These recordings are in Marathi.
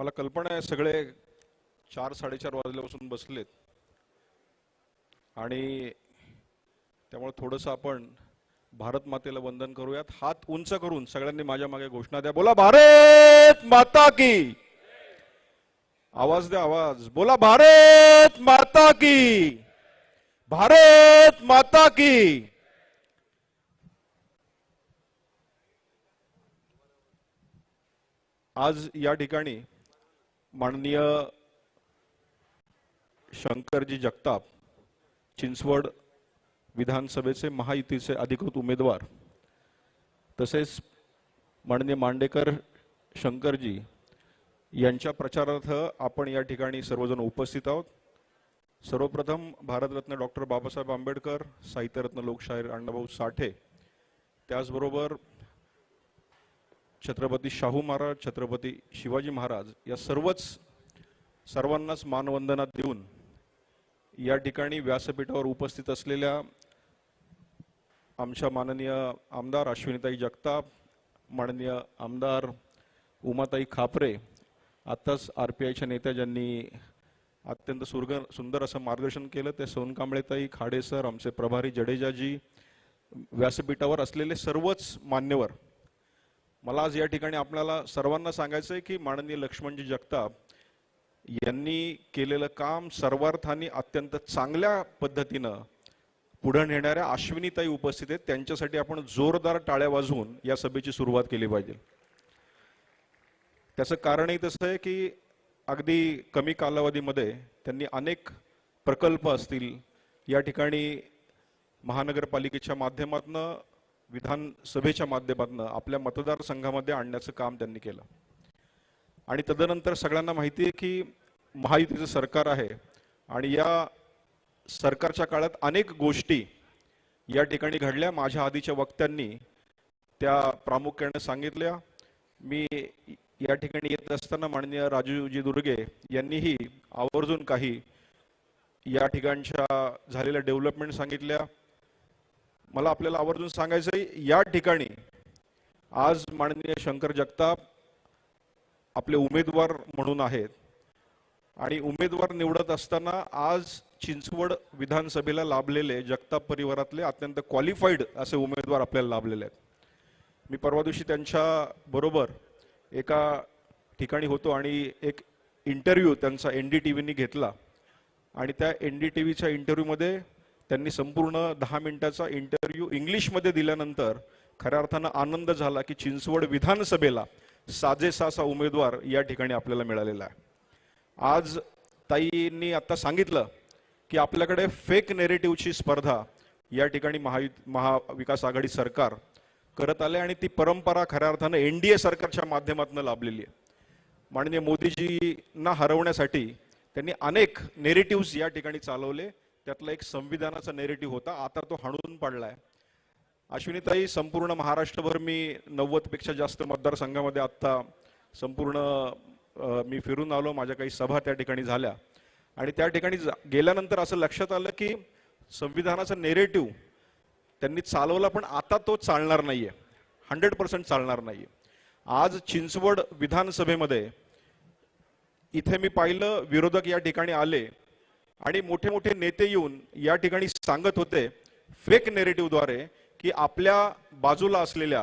मला कल्पना आहे सगळे चार साडेचार वाजल्यापासून बसलेत. आणि त्यामुळे थोडंसं आपण भारत मातेला वंदन करूयात. हात उंच करून सगळ्यांनी माझ्या मागे घोषणा द्या. बोला भारत माता की! आवाज द्या आवाज. बोला भारत माता की! भारत माता की! आज या ठिकाणी माननीय शंकरजी जगताप चिंचवड विधानसभेचे महायुतीचे अधिकृत उमेदवार तसेच माननीय मांडेकर शंकरजी यांच्या प्रचारार्थ आपण या ठिकाणी सर्वजण उपस्थित आहोत. सर्वप्रथम भारतरत्न डॉक्टर बाबासाहेब आंबेडकर साहित्यरत्न लोकशाहीर अण्णाभाऊ साठे त्याचबरोबर छत्रपती शाहू महाराज छत्रपती शिवाजी महाराज या सर्वच सर्वांनाच मानवंदना देऊन या ठिकाणी व्यासपीठावर उपस्थित असलेल्या आमच्या माननीय आमदार अश्विनीताई जगताप माननीय आमदार उमाताई खापरे आत्ताच आर पी आयच्या नेत्या ज्यांनी अत्यंत सुर्ग सुंदर असं मार्गदर्शन केलं. ते सोनकांबळेताई खाडे सर आमचे प्रभारी जडेजाजी व्यासपीठावर असलेले सर्वच मान्यवर मला आज या ठिकाणी आपल्याला सर्वांना सांगायचं आहे की माननीय लक्ष्मणजी जगताप यांनी केलेलं काम सर्वार्थाने अत्यंत चांगल्या पद्धतीनं पुढे नेणाऱ्या अश्विनीताई उपस्थित आहेत. त्यांच्यासाठी आपण जोरदार टाळ्या वाजवून या सभेची सुरुवात केली पाहिजे. त्याचं कारणही तसं आहे की अगदी कमी कालावधीमध्ये त्यांनी अनेक प्रकल्प असतील. या ठिकाणी महानगरपालिकेच्या माध्यमातून विधानसभेच्या माध्यमातून आपल्या मतदारसंघामध्ये आणण्याचं काम त्यांनी केलं. आणि तदनंतर सगळ्यांना माहिती आहे की महायुतीचं सरकार आहे आणि या सरकारच्या काळात अनेक गोष्टी या ठिकाणी घडल्या. माझ्या आधीच्या वक्त्यांनी त्या प्रामुख्याने सांगितल्या. मी या ठिकाणी येत असताना माननीय राजूजी दुर्गे यांनीही आवर्जून काही या ठिकाणच्या झालेल्या डेव्हलपमेंट सांगितल्या. मला आपल्याला आवर्जून सांगायचं आहे या ठिकाणी आज माननीय शंकर जगताप आपले उमेदवार म्हणून आहेत. आणि उमेदवार निवडत असताना आज चिंचवड विधानसभेला लाभलेले जगताप परिवारातले अत्यंत क्वालिफाईड असे उमेदवार आपल्याला लाभलेले आहेत. मी परवा दिवशी त्यांच्या बरोबर एका ठिकाणी होतो आणि एक इंटरव्ह्यू त्यांचा एन डी टी व्हीनी घेतला. आणि त्या एन डी टी व्हीच्या इंटरव्ह्यूमध्ये त्यांनी संपूर्ण दहा मिनिटाचा इंटरव्ह्यू इंग्लिशमध्ये दिल्यानंतर खऱ्या अर्थानं आनंद झाला की चिंचवड विधानसभेला साजेसासा उमेदवार या ठिकाणी आपल्याला मिळालेला आहे. आज ताईंनी आता सांगितलं की आपल्याकडे फेक नेरेटिव्हची स्पर्धा या ठिकाणी महायु महाविकास आघाडी सरकार करत आले आणि ती परंपरा खऱ्या अर्थानं एन डी ए सरकारच्या माध्यमातून लाभलेली आहे. माननीय मोदीजींना हरवण्यासाठी त्यांनी अनेक नेरेटिव्ह या ठिकाणी चालवले. त्यातला एक संविधानाचा नेरेटिव्ह होता. आता तो हाणून पडलाय. अश्विनीताई संपूर्ण महाराष्ट्रभर मी नव्वदपेक्षा जास्त मतदारसंघामध्ये आत्ता संपूर्ण मी फिरून आलो. माझ्या काही सभा त्या ठिकाणी झाल्या. आणि त्या ठिकाणी गेल्यानंतर असं लक्षात आलं की संविधानाचा नेरेटिव्ह त्यांनी चालवला पण आता तो चालणार नाहीये. हंड्रेड पर्सेंट चालणार नाहीये. आज चिंचवड विधानसभेमध्ये इथे मी पाहिलं विरोधक या ठिकाणी आले. आणि मोठे मोठे नेते येऊन या ठिकाणी सांगत होते फेक नेरेटिव्हद्वारे की आपल्या बाजूला असलेल्या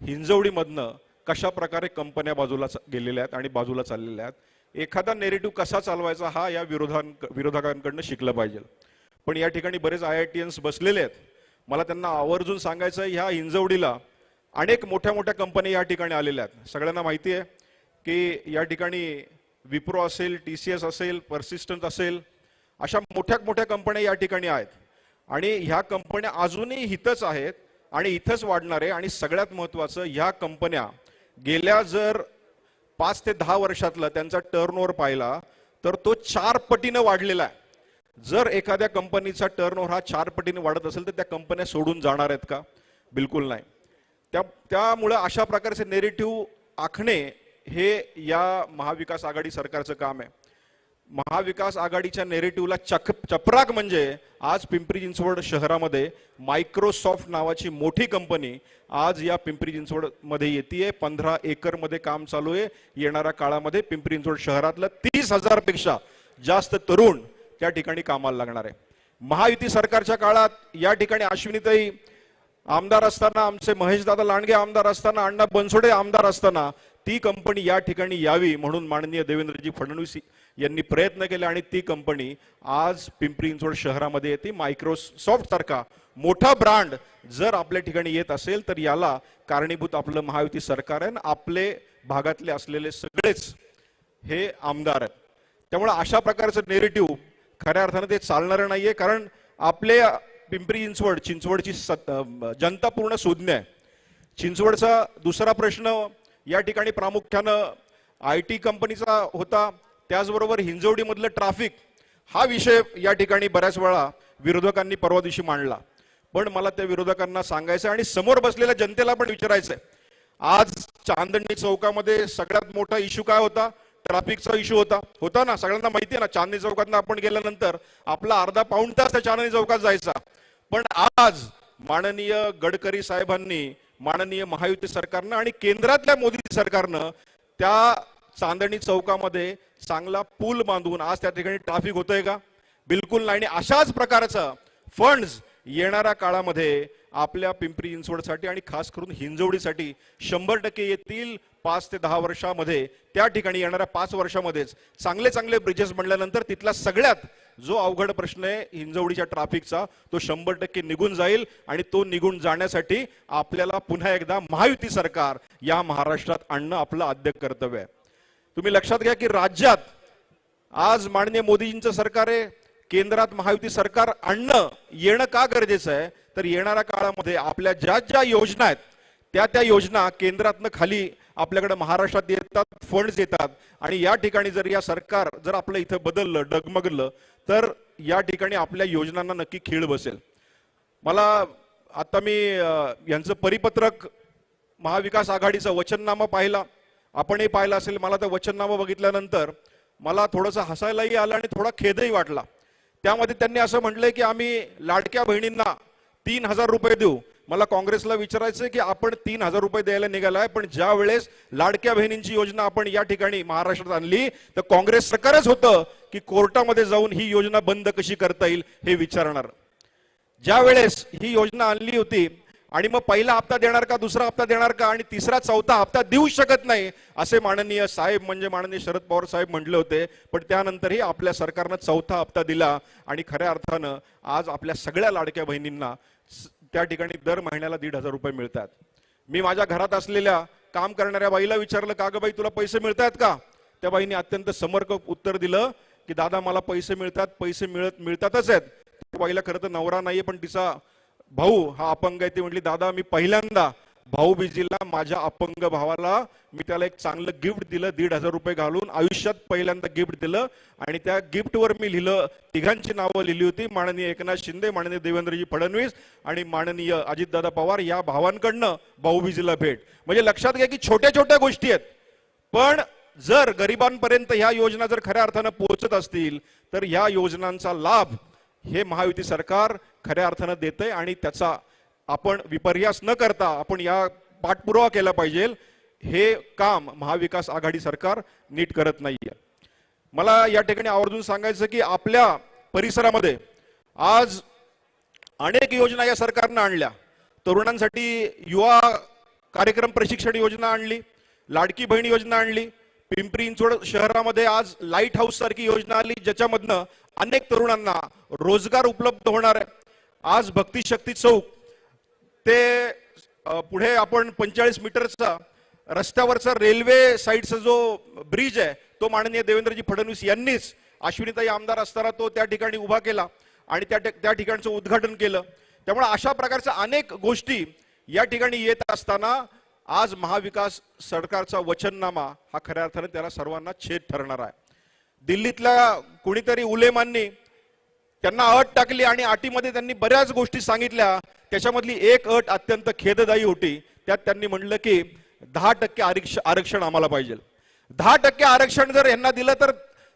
हिंजवडीमधनं कशा प्रकारे कंपन्या बाजूला गेलेल्या आहेत आणि बाजूला चाललेल्या आहेत. एखादा नेरेटिव्ह कसा चालवायचा हा या विरोधां विरोधकांकडनं शिकलं पाहिजे. पण या ठिकाणी बरेच आय आय टी एन्स बसलेले आहेत. मला त्यांना आवर्जून सांगायचं आहे ह्या हिंजवडीला अनेक मोठ्या मोठ्या कंपन्या या ठिकाणी आलेल्या आहेत. सगळ्यांना माहिती आहे की या ठिकाणी विप्रो असेल टी सी एस असेल परसिस्टंट असेल अशा मोठ्या मोठ्या कंपन्या या ठिकाणी आहेत. आणि ह्या कंपन्या अजूनही इथंच आहेत आणि इथंच वाढणार आहे. आणि सगळ्यात महत्वाचं ह्या कंपन्या गेल्या जर पाच ते दहा वर्षातला त्यांचा टर्न पाहिला तर तो चार पटीनं वाढलेला आहे. जर एखाद्या कंपनीचा टर्नओव्हर हा चार पटीने वाढत असेल तर त्या कंपन्या सोडून जाणार आहेत का? बिलकुल नाही. त्या त्यामुळं अशा प्रकारचे नेरेटिव्ह आखणे हे या महाविकास आघाडी सरकारचं काम आहे. महाविकास आघाडीच्या नेरेटिव्हला चक चपराक म्हणजे आज पिंपरी चिंचवड शहरामध्ये मायक्रोसॉफ्ट नावाची मोठी कंपनी आज या पिंपरी चिंचवडमध्ये येते पंधरा एकरमध्ये काम चालू आहे. येणाऱ्या काळामध्ये पिंपरी चिंचवड शहरातलं तीस हजारपेक्षा जास्त तरुण त्या ठिकाणी कामाला लागणार आहे. महायुती सरकारच्या काळात या ठिकाणी अश्विनीताई आमदार असताना आमचे महेशदादा लांडगे आमदार असताना अण्णा बनसोडे आमदार असताना ती कंपनी या ठिकाणी यावी म्हणून माननीय देवेंद्रजी फडणवीस यांनी प्रयत्न केले आणि ती कंपनी आज पिंपरी चिंचवड शहरामध्ये येते. मायक्रोसॉफ्ट सारखा मोठा ब्रँड जर आपल्या ठिकाणी येत असेल तर याला कारणीभूत आपलं महायुती सरकार आहे आणि आपले भागातले असलेले सगळेच हे आमदार आहेत. त्यामुळे अशा प्रकारचं नेरेटिव्ह खऱ्या अर्थानं ते चालणारं नाहीये कारण आपले पिंपरी चिंचवड चिंचवडची सत- जनता पूर्ण शोधणे आहे. चिंचवडचा दुसरा प्रश्न या ठिकाणी प्रामुख्यानं आय टी कंपनीचा होता. त्याचबरोबर हिंजवडीमधलं ट्रॅफिक हा विषय या ठिकाणी बऱ्याच वेळा विरोधकांनी परवा दिवशी मांडला. पण मला त्या विरोधकांना सांगायचं आणि समोर बसलेल्या जनतेला पण विचारायचंय. आज चांदणी चौकामध्ये सगळ्यात मोठा इश्यू काय होता? ट्रॅफिकचा इश्यू होता. होता ना सगळ्यांना माहिती आहे ना चांदणी चौकात आपण गेल्यानंतर आपला अर्धा पाऊण तास त्या चांदणी चौकात जायचा. पण आज माननीय गडकरी साहेबांनी माननीय महायुती सरकारनं आणि केंद्रातल्या मोदी सरकारनं त्या चांदणी चौकामध्ये चांगला पूल बांधून आज त्या ठिकाणी ट्राफिक होतंय का? बिलकुल नाही. आणि अशाच प्रकारचं फंड्स येणाऱ्या काळामध्ये आपल्या पिंपरी चिंचवडसाठी आणि खास करून हिंजवडीसाठी शंभर टक्के येतील. पाच ते दहा वर्षामध्ये त्या ठिकाणी येणाऱ्या पाच वर्षामध्येच चांगले चांगले ब्रिजेस बनल्यानंतर तिथला सगळ्यात जो अवघड प्रश्न आहे हिंजवडीच्या ट्रॅफिकचा तो शंभर टक्के निघून जाईल आणि तो निघून जाण्यासाठी आपल्याला पुन्हा एकदा महायुती सरकार या महाराष्ट्रात आणणं आपलं आद्य कर्तव्य आहे. तुम्ही लक्षात घ्या की राज्यात आज माननीय मोदीजींचं सरकार आहे केंद्रात महायुती सरकार आणणं येणं का गरजेचं आहे? तर येणाऱ्या काळामध्ये आपल्या ज्या ज्या योजना आहेत त्या त्या योजना केंद्रातनं खाली आपल्याकडे महाराष्ट्रात येतात फंड्स येतात. आणि या ठिकाणी जर या सरकार जर आपलं इथं बदललं डगमगलं तर या ठिकाणी आपल्या योजनांना नक्की खीळ बसेल. मला आता मी यांचं परिपत्रक महाविकास आघाडीचा वचननामा पाहिला. आपणही पाहिला असेल मला तर वचननामा बघितल्यानंतर मला थोडंसं हसायलाही आलं आणि थोडा खेदही वाटला. त्यामध्ये त्यांनी असं म्हटलंय की आम्ही लाडक्या बहिणींना तीन हजार रुपये देऊ. मला काँग्रेसला विचारायचं की आपण तीन हजार रुपये द्यायला निघाला आहे पण ज्या वेळेस लाडक्या बहिणींची योजना आपण या ठिकाणी महाराष्ट्रात आणली तर काँग्रेस सरकारच होतं की कोर्टामध्ये जाऊन ही योजना बंद कशी करता येईल हे विचारणार. ज्या वेळेस ही योजना आणली होती आणि मग पहिला हप्ता देणार का दुसरा हप्ता देणार का आणि तिसरा चौथा हप्ता देऊ शकत नाही असे माननीय साहेब म्हणजे माननीय शरद पवार साहेब म्हटले होते पण त्यानंतरही आपल्या सरकारनं चौथा हप्ता दिला आणि खऱ्या अर्थानं आज आपल्या सगळ्या लाडक्या बहिणींना त्या ठिकाणी दर महिन्याला दीड हजार रुपये मिळतात. मी माझ्या घरात असलेल्या काम करणाऱ्या बाईला विचारलं का ग बाई तुला पैसे मिळतात का? त्या बाईने अत्यंत समर्पक उत्तर दिलं की दादा मला पैसे मिळतात पैसे मिळत मिळतातच आहेत. त्या बाईला खरं तर नवरा नाहीये पण तिचा भाऊ हा अपंग आहे. ती म्हटली दादा मी पहिल्यांदा भाऊबीजीला माझ्या अपंग भावाला मी त्याला एक चांगलं गिफ्ट दिलं दीड हजार रुपये घालून आयुष्यात पहिल्यांदा गिफ्ट दिलं आणि त्या गिफ्टवर मी लिहिलं तिघांची नावं लिहिली होती माननीय एकनाथ शिंदे माननीय देवेंद्रजी फडणवीस आणि माननीय अजितदादा पवार या भावांकडनं भाऊबीजीला भेट. म्हणजे लक्षात घ्या की छोट्या छोट्या गोष्टी आहेत. पण जर गरिबांपर्यंत ह्या योजना जर खऱ्या अर्थानं पोहोचत असतील तर ह्या योजनांचा लाभ हे महायुती सरकार खऱ्या अर्थानं देतंय आणि त्याचा आपण विपर्यास न करता आपण या पाठपुरावा केला पाहिजे. हे काम महाविकास आघाडी सरकार नीट करत नाहीये. मला या ठिकाणी आवर्जून सांगायचं की आपल्या परिसरामध्ये आज अनेक योजना या सरकारनं आणल्या. तरुणांसाठी युवा कार्यक्रम प्रशिक्षण योजना आणली लाडकी बहीण योजना आणली पिंपरी इंचोड शहरामध्ये आज लाइट हाऊस सारखी योजना आली ज्याच्यामधनं अनेक तरुणांना रोजगार उपलब्ध होणार आहे. आज भक्ती शक्ती चौक ते पुढे आपण पंचेचाळीस मीटरचा रस्त्यावरचा रेल्वे साईडचा जो ब्रिज आहे तो माननीय देवेंद्रजी फडणवीस यांनीच अश्विनीताई आमदार असताना तो त्या ठिकाणी उभा केला आणि त्या त्या ठिकाणचं उद्घाटन केलं. त्यामुळे अशा प्रकारच्या अनेक गोष्टी या ठिकाणी येत असताना आज महाविकास सरकारचा वचननामा हा खऱ्या अर्थाने त्याला सर्वांना छेद ठरणार आहे. दिल्लीतल्या कुणीतरी उलेमांनी त्यांना अट टाकली आणि अटीमध्ये त्यांनी बऱ्याच गोष्टी सांगितल्या त्याच्यामधली एक अट अत्यंत खेददायी होती. त्यात त्यांनी म्हणलं की दहा टक्के आरक्षण आरक्षण आम्हाला पाहिजे. दहा टक्के आरक्षण जर यांना दिलं तर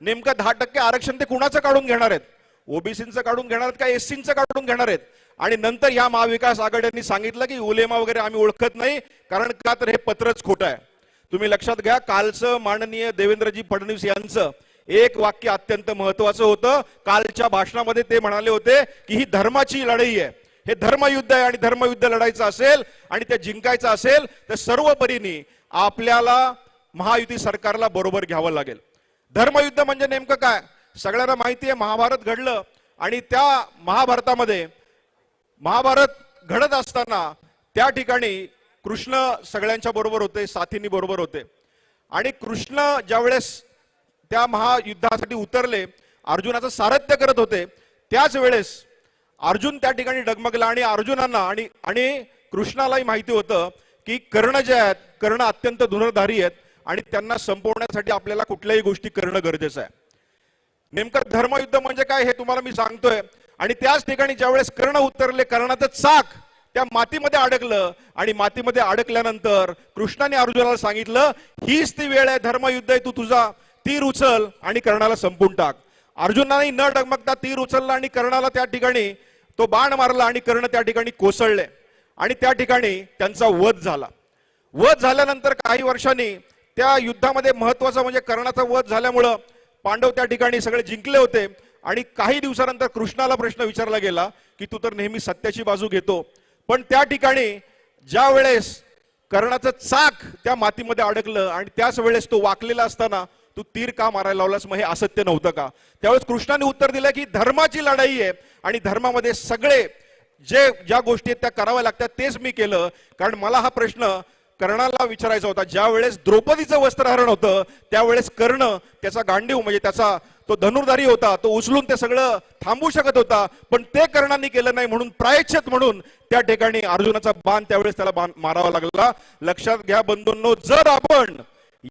नेमकं दहा टक्के आरक्षण ते कुणाचं काढून घेणार आहेत? ओबीसीचं काढून घेणार आहेत का एससीचं काढून घेणार आहेत? आणि नंतर या महाविकास आघाड्यांनी सांगितलं की उलेमा वगैरे आम्ही ओळखत नाही कारण का तर हे पत्रच खोटं आहे. तुम्ही लक्षात घ्या कालचं माननीय देवेंद्रजी फडणवीस यांचं एक वाक्य अत्यंत महत्वाचं होतं. कालच्या भाषणामध्ये ते म्हणाले होते की ही धर्माची लढाई आहे. हे धर्मयुद्ध आहे आणि धर्मयुद्ध लढायचं असेल आणि ते जिंकायचं असेल तर सर्व परीने आपल्याला महायुती सरकारला बरोबर घ्यावं लागेल. धर्मयुद्ध म्हणजे नेमकं काय? सगळ्यांना माहिती आहे महाभारत घडलं आणि त्या महाभारतामध्ये महाभारत घडत असताना त्या ठिकाणी कृष्ण सगळ्यांच्या बरोबर होते साथीनी बरोबर होते. आणि कृष्ण ज्यावेळेस त्या महायुद्धासाठी उतरले अर्जुनाचं सारथ्य करत होते त्याच वेळेस अर्जुन त्या ठिकाणी डगमगला आणि अर्जुनांना आणि आणि कृष्णालाही माहिती होतं की कर्ण जे आहेत कर्ण अत्यंत धुरधारी आहेत आणि त्यांना संपवण्यासाठी आपल्याला कुठल्याही गोष्टी करणं गरजेचं आहे. नेमकं धर्मयुद्ध म्हणजे काय हे तुम्हाला मी सांगतोय. आणि त्याच ठिकाणी ज्यावेळेस कर्ण उतरले कर्णाचं चाक त्या मातीमध्ये अडकलं आणि मातीमध्ये अडकल्यानंतर कृष्णाने अर्जुनाला सांगितलं हीच ती वेळ आहे धर्मयुद्ध आहे तू तुझा तीर उचल आणि कर्णाला संपून टाक. अर्जुनाने न डगमगता तीर उचलला आणि कर्णाला त्या ठिकाणी तो बाण मारला आणि कर्ण त्या ठिकाणी कोसळले. आणि त्या ठिकाणी त्यांचा वध झाला. वध झाल्यानंतर काही वर्षांनी त्या युद्धामध्ये महत्वाचं म्हणजे कर्णाचा वध झाल्यामुळं पांडव त्या ठिकाणी सगळे जिंकले होते. आणि काही दिवसानंतर कृष्णाला प्रश्न विचारला गेला की तू तर नेहमी सत्याची बाजू घेतो. पण त्या ठिकाणी ज्या वेळेस कर्णाचं चाक त्या मातीमध्ये अडकलं आणि त्याच वेळेस तो वाकलेला असताना तू तीर का मारायला लावलास? मग हे असत्य नव्हतं का? त्यावेळेस कृष्णाने उत्तर दिलं की धर्माची लढाई आहे. आणि धर्मामध्ये सगळे जे ज्या गोष्टी आहेत त्या कराव्या लागतात तेच मी केलं. कारण मला हा प्रश्न कर्णाला विचारायचा होता. ज्या वेळेस द्रौपदीचं वस्त्रहरण होतं त्यावेळेस कर्ण त्याचा गांडीव म्हणजे त्याचा तो धनुर्धारी होता तो उचलून ते सगळं थांबवू शकत होता पण ते कर्णाने केलं नाही म्हणून प्रायच्छेद म्हणून त्या ठिकाणी अर्जुनाचा बाण त्यावेळेस त्याला बाण मारावा लागला. लक्षात घ्या बंधूंनो जर आपण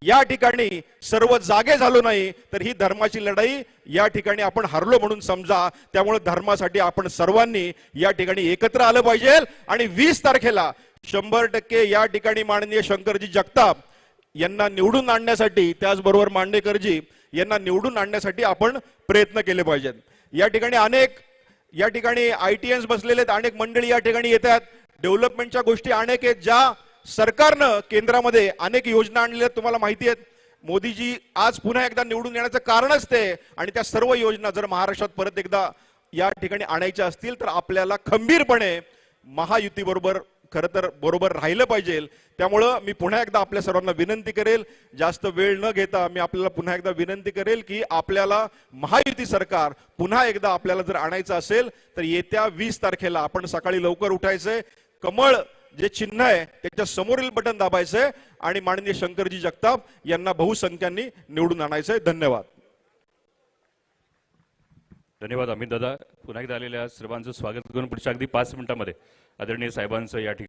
या ठिकाणी सर्व जागे झालो नाही तर ही धर्माची लढाई या ठिकाणी आपण हरलो म्हणून समजा त्यामुळे धर्मासाठी आपण सर्वांनी या ठिकाणी एकत्र आलं पाहिजे. आणि वीस तारखेला शंभर टक्के या ठिकाणी माननीय शंकरजी जगताप यांना निवडून आणण्यासाठी त्याचबरोबर मांडेकरजी यांना निवडून आणण्यासाठी आपण प्रयत्न केले पाहिजेत. या ठिकाणी अनेक या ठिकाणी आय टी एन्स बसलेले आहेत अनेक मंडळी या ठिकाणी येतात डेव्हलपमेंटच्या गोष्टी अनेक आहेत ज्या सरकारनं केंद्रामध्ये अनेक योजना आणलेल्या आहेत. तुम्हाला माहिती आहेत मोदीजी आज पुन्हा एकदा निवडून येण्याचं कारणच ते. आणि त्या सर्व योजना जर महाराष्ट्रात परत एकदा या ठिकाणी आणायच्या असतील तर आपल्याला खंबीरपणे महायुतीबरोबर खरं तर बरोबर राहिलं पाहिजे. त्यामुळं मी पुन्हा एकदा आपल्या सर्वांना विनंती करेल जास्त वेळ न घेता मी आपल्याला पुन्हा एकदा विनंती करेल की आपल्याला महायुती सरकार पुन्हा एकदा आपल्याला जर आणायचं असेल तर येत्या वीस तारखेला आपण सकाळी लवकर उठायचंय. कमळ जे चिन्ह आहे त्याच्या समोरील बटन दाबायचंय आणि माननीय शंकरजी जगताप यांना बहुसंख्यांनी निवडून आणायचंय. धन्यवाद. धन्यवाद अमित दादा. पुन्हा एकदा आलेल्या सर्वांचं स्वागत करून पुढच्या अगदी पाच मिनिटांमध्ये आदरणीय साहेबांचं या ठिकाणी